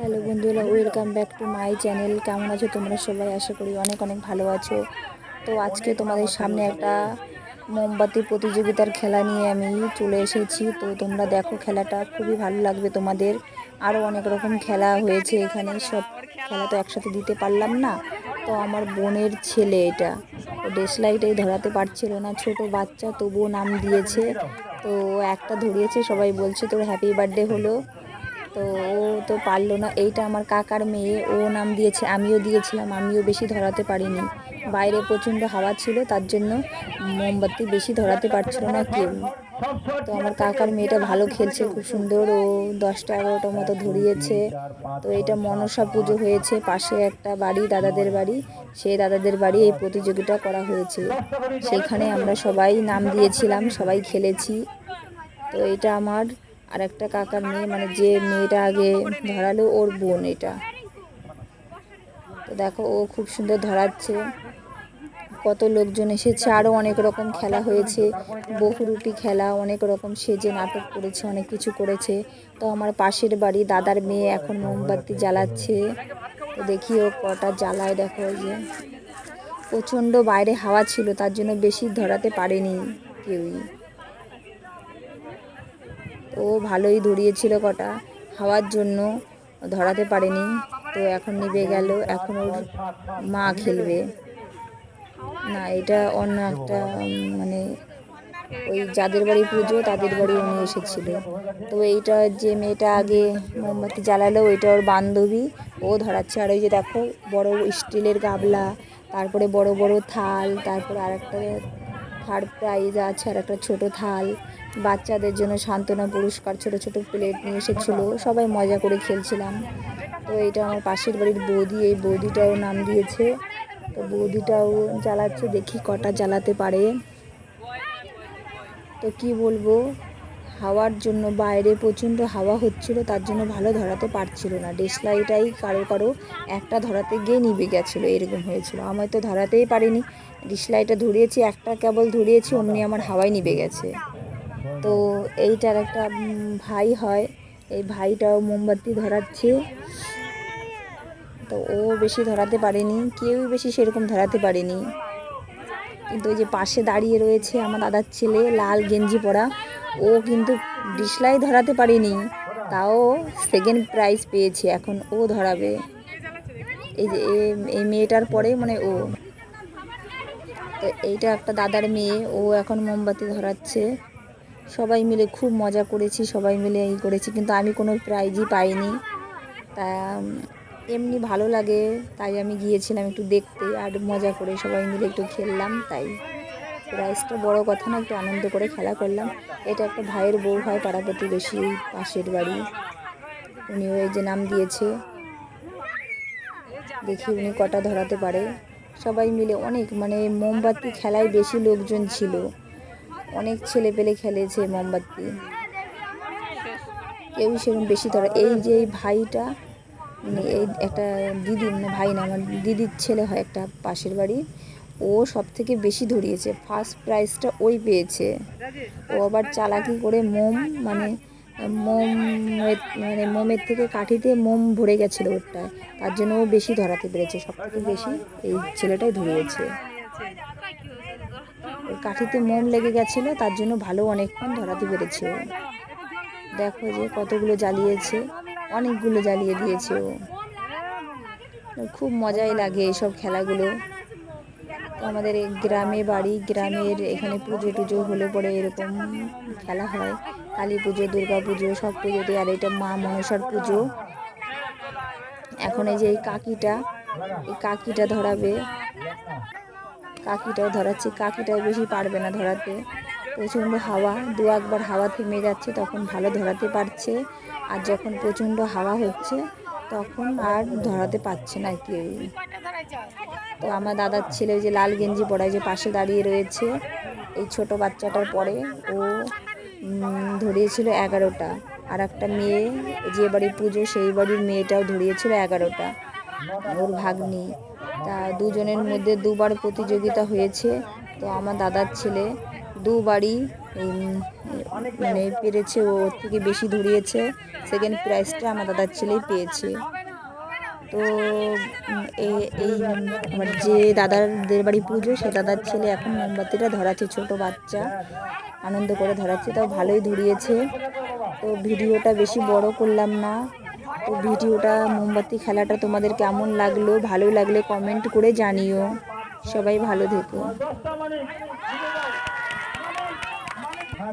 Hello বন্ধুরা, welcome back to my channel. কেমন আছো তোমরা সবাই? আশা করি অনেক অনেক ভালো আছো। তো আজকে তোমাদের সামনে একটা মোমবাতি প্রতিযোগিতার খেলা নিয়ে আমি চলে এসেছি। তো তোমরা দেখো খেলাটা, খুবই ভালো লাগবে তোমাদের। আরও অনেক রকম খেলা হয়েছে এখানে। সব খেলা তো একসাথে দিতে পারলাম না। তো আমার বোনের ছেলে এটা। ডেসলাইটাই ধরাতে পারছিল না। ছোট বাচ্চা, তবুও নাম দিয়েছে। তো একটা ধরিয়েছে, সবাই বলছে তোর হ্যাপি বার্থডে হলো। তো ও তো পারল না। এইটা আমার কাকার মেয়ে। ও নাম দিয়েছে, আমিও দিয়েছিলাম। আমিও বেশি ধরাতে পারিনি। বাইরে প্রচণ্ড হাওয়া ছিল, তার জন্য মোমবাতি বেশি ধরাতে পারছিল না কেউ। তো আমার কাকার মেয়েটা ভালো খেলছে, খুব সুন্দর। ও দশটা এগারোটার মতো ধরিয়েছে। তো এটা মনসা পুজো হয়েছে। পাশে একটা বাড়ি, দাদাদের বাড়ি। সেই দাদাদের বাড়ি এই প্রতিযোগিতা করা হয়েছে। সেখানে আমরা সবাই নাম দিয়েছিলাম, সবাই খেলেছি। তো এটা আমার আর একটা কাকার মেয়ে মানে যে মেয়েটা আগে ধরালো ওর বোন এটা। তো দেখো, ও খুব সুন্দর ধরাচ্ছে। কত লোকজন এসেছে আরও অনেক রকম খেলা হয়েছে। বহুরূপী খেলা, অনেক রকম সেজে নাটক করেছে, অনেক কিছু করেছে। তো আমার পাশের বাড়ি, দাদার মেয়ে এখন মোমবাতি জ্বালাচ্ছে। তো দেখি ও কটা জ্বালায়, দেখো যে। প্রচণ্ড বাইরে হাওয়া ছিল, তার জন্য বেশি ধরাতে পারেনি কেউই। ও ভালোই ধরিয়েছিল কটা হাওয়ার জন্য, ধরাতে পারেনি। তো এখন নিভে গেল, এখন ওর মা খেলবে। না, এটা অন্য একটা মানে ওই যাদের বাড়ি পুজো, তাদের বাড়ি উনি এসেছিল তো এইটা যে মেয়েটা আগে মোমবাতি জ্বালালো, ওইটা ওর বান্ধবী, ও ধরাচ্ছে। আর ওই যে দেখো, বড় স্টিলের গাবলা, তারপরে বড় বড় থাল, তারপরে আর একটা থার্ড প্রাইজ আছে, আর একটা ছোটো থাল। বাচ্চাদের জন্য সান্ত্বনা, পুরস্কার, ছোট ছোট প্লেট নিয়ে এসেছিল। সবাই মজা করে খেলছিলাম। তো এটা আমার পাশের বাড়ির বৌদি, এই বৌদিটাও নাম দিয়েছে। তো বৌদিটাও জ্বালাচ্ছে, দেখি কটা জ্বালাতে পারে। তো কি বলব, হাওয়ার জন্য বাইরে প্রচণ্ড হাওয়া হচ্ছিল, তার জন্য ভালো ধরাতে পারছিল না। ডেসলাইটাই কারও কারও একটা ধরাতে গিয়ে নিভে গেছিল, এরকম হয়েছিল। আমার তো ধরাতেই পারিনি। ডিসলাইটা ধরিয়েছি, একটা কেবল ধরিয়েছি, অমনি আমার হাওয়ায় নিভে গেছে। তো এইটার একটা ভাই হয়, এই ভাইটাও মোমবাতি ধরাচ্ছে। তো ও বেশি ধরাতে পারেনি, কেউই বেশি সেরকম ধরাতে পারেনি। কিন্তু ওই যে পাশে দাঁড়িয়ে রয়েছে আমার দাদার ছেলে, লাল গেঞ্জি পরা, ও কিন্তু ডিসলাই ধরাতে পারেনি, তাও সেকেন্ড প্রাইজ পেয়েছে, এখন ও ধরাবে। এই যে এই মেয়েটার পরে মানে ও। তো এইটা একটা দাদার মেয়ে, ও এখন মোমবাতি ধরাচ্ছে। সবাই মিলে খুব মজা করেছি, সবাই মিলে এই করেছি, কিন্তু আমি কোনো প্রাইজই পাইনি। তা এমনি ভালো লাগে, তাই আমি গিয়েছিলাম একটু দেখতে আর মজা করে সবাই মিলে একটু খেললাম, তাই। প্রাইজটা বড় কথা না, একটু আনন্দ করে খেলা করলাম। এটা একটা ভাইয়ের বউ হয় পাড়া প্রতিবেশী পাশের বাড়ি। উনিও এই যে নাম দিয়েছে। দেখি উনি কটা ধরাতে পারে। সবাই মিলে অনেক মানে মোমবাতি খেলায় বেশি লোকজন ছিল। অনেক ছেলে পেলে খেলেছে মোমবাতি। কেউ সেরকম বেশি ধরা, এই যে এই ভাইটা মানে এই একটা দিদি মানে ভাই না, আমার দিদির ছেলে হয় একটা পাশের বাড়ি, ও সব থেকে বেশি ধরিয়েছে। ফার্স্ট প্রাইজটা ওই পেয়েছে। ও আবার চালাকি করে মোম মানে মোম মানে মোমের থেকে কাঠিতে মোম ভরে গেছিল ওরটায় তার জন্য ও বেশি ধরাতে পেরেছে সব থেকে বেশি এই ছেলেটাই ধরিয়েছে কাঠিতে মোম লেগে গেছিল, তার জন্য ভালো অনেকক্ষণ ধরাতে পেরেছে ও। দেখো যে কতগুলো জ্বালিয়েছে, অনেকগুলো জ্বালিয়ে দিয়েছে ও। খুব মজাই লাগে এইসব খেলাগুলো। আমাদের গ্রামে বাড়ি, গ্রামের এখানে পুজো টুজো হলে পরে এরকম খেলা হয়। কালী পুজো, দুর্গা পুজো, সব পুজোতে আর এটা মা মনসার পুজো। এখন এই যে এই কাকিটা এই কাকিটা ধরাবে। কাকিটাও ধরাচ্ছে কাকিটাও বেশি পারবে না ধরাতে। প্রচণ্ড হাওয়া, দু একবার হাওয়া থেমে যাচ্ছে, তখন ভালো ধরাতে পারছে। আর যখন প্রচণ্ড হাওয়া হচ্ছে, তখন আর ধরাতে পারছে না কেউ তো আমার দাদার ছেলে যে লাল গেঞ্জি পরায় যে পাশে দাঁড়িয়ে রয়েছে, এই ছোট বাচ্চাটার পরে ও ধরিয়েছিল এগারোটা। আর একটা মেয়ে, যে বাড়ির পুজো, সেই বাড়ির মেয়েটাও ধরিয়েছিল এগারোটা। ওর ভাগ্নি। তা দুজনের মধ্যে দুবার প্রতিযোগিতা হয়েছে। তো আমার দাদার ছেলে দুবারই মানে পেরেছে ওর থেকে বেশি ধরিয়েছে। সেকেন্ড প্রাইজটা আমার দাদার ছেলেই পেয়েছে। তো এই আমার যে দাদার দের বাড়ি পুজো, সে দাদার ছেলে এখন মোমবাতিটা ধরাচ্ছে, ছোট বাচ্চা। আনন্দ করে ধরাচ্ছে, তাও ভালোই ধরিয়েছে। তো ভিডিওটা বেশি বড় করলাম না। তো ভিডিওটা, মোমবাতি খেলাটা তোমাদের কেমন লাগল, ভালো লাগলে কমেন্ট করে জানিও। সবাই ভালো থেকো। হ্যাঁ